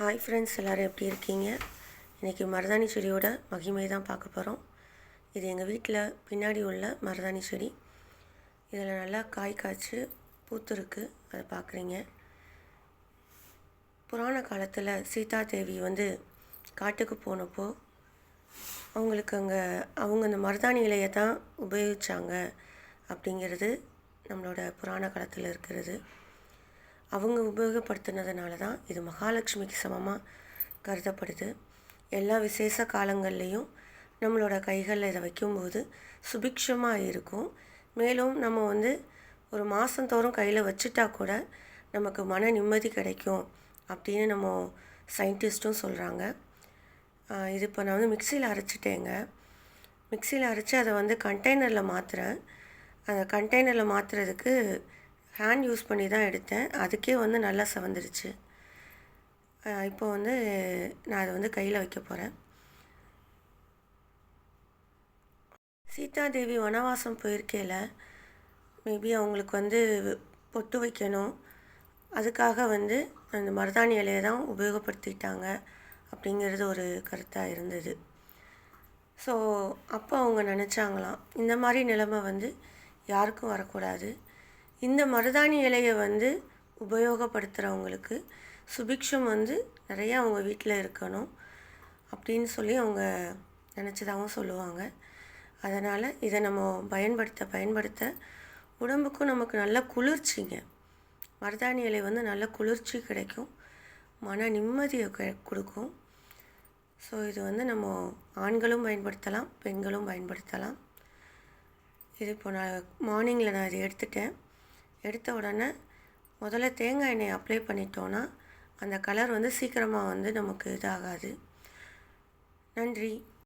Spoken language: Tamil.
ஹாய் ஃப்ரெண்ட்ஸ் எல்லோரும் எப்படி இருக்கீங்க? இன்றைக்கி மருதாணி செடியோட மகிமை தான் பார்க்க போகிறோம் இது எங்கள் வீட்டில் பின்னாடி உள்ள மருதாணி செடி இதில் நல்லா காய் காய்ச்சி பூத்துருக்கு. அதை பார்க்குறீங்க. புராண காலத்தில் சீதா தேவி வந்து காட்டுக்கு போனப்போ அவங்களுக்கு அங்கே அவங்க அந்த மருதாணி இலையை தான் உபயோகித்தாங்க அப்படிங்கிறது நம்மளோட புராண காலத்தில் இருக்கிறது. அவங்க உபயோகப்படுத்தினதுனால தான் இது மகாலட்சுமிக்கு சமமாக கருதப்படுது. எல்லா விசேஷ காலங்கள்லேயும் நம்மளோட கைகளில் இதை வைக்கும்போது சுபிக்ஷமாக இருக்கும். மேலும் நம்ம வந்து ஒரு மாதந்தோறும் கையில் வச்சுட்டா கூட நமக்கு மன நிம்மதி கிடைக்கும் அப்படின்னு நம்ம சயின்டிஸ்ட்டும் சொல்கிறாங்க இது இப்போ நான் வந்து மிக்சியில் அரைச்சிட்டேங்க. மிக்சியில் அரைச்சி அதை வந்து கண்டெய்னரில் மாற்றுறேன் அந்த கண்டெய்னரில் மாற்றுறதுக்கு ஹேண்ட் யூஸ் பண்ணி தான் எடுத்தேன். அதுக்கே வந்து நல்லா செவந்துருச்சு. இப்போ வந்து நான் அதை வந்து கையில் வைக்க போகிறேன் சீதாதேவி வனவாசம் போயிருக்கையில் மேபி அவங்களுக்கு வந்து பொட்டு வைக்கணும். அதுக்காக வந்து அந்த மருதாணி இலையை தான் உபயோகப்படுத்திட்டாங்க அப்படிங்கிறது ஒரு கருத்தாக இருந்தது. ஸோ அப்போ அவங்க நினச்சாங்களாம் இந்த மாதிரி நிலைமை வந்து யாருக்கும் வரக்கூடாது. இந்த மருதாணி இலையை வந்து உபயோகப்படுத்துகிறவங்களுக்கு சுபிக்ஷம் வந்து நிறையா அவங்க வீட்டில் இருக்கணும் அப்படின்னு சொல்லி அவங்க நினச்சதாகவும் சொல்லுவாங்க. அதனால் இதை நம்ம பயன்படுத்த பயன்படுத்த உடம்புக்கும் நமக்கு நல்ல குளிர்ச்சிங்க. மருதாணி இலை வந்து நல்ல குளிர்ச்சி கிடைக்கும். மன நிம்மதியை கொடுக்கும். ஸோ இது வந்து நம்ம ஆண்களும் பயன்படுத்தலாம் பெண்களும் பயன்படுத்தலாம். இது இப்போ நான் மார்னிங்கில் நான் இதை எடுத்துட்டேன். எடுத்த உடனே முதல்ல தேங்காய் எண்ணெய் அப்ளை பண்ணிட்டோன்னா அந்த கலர் வந்து சீக்கிரமாக வந்து நமக்கு இதாகாது. நன்றி.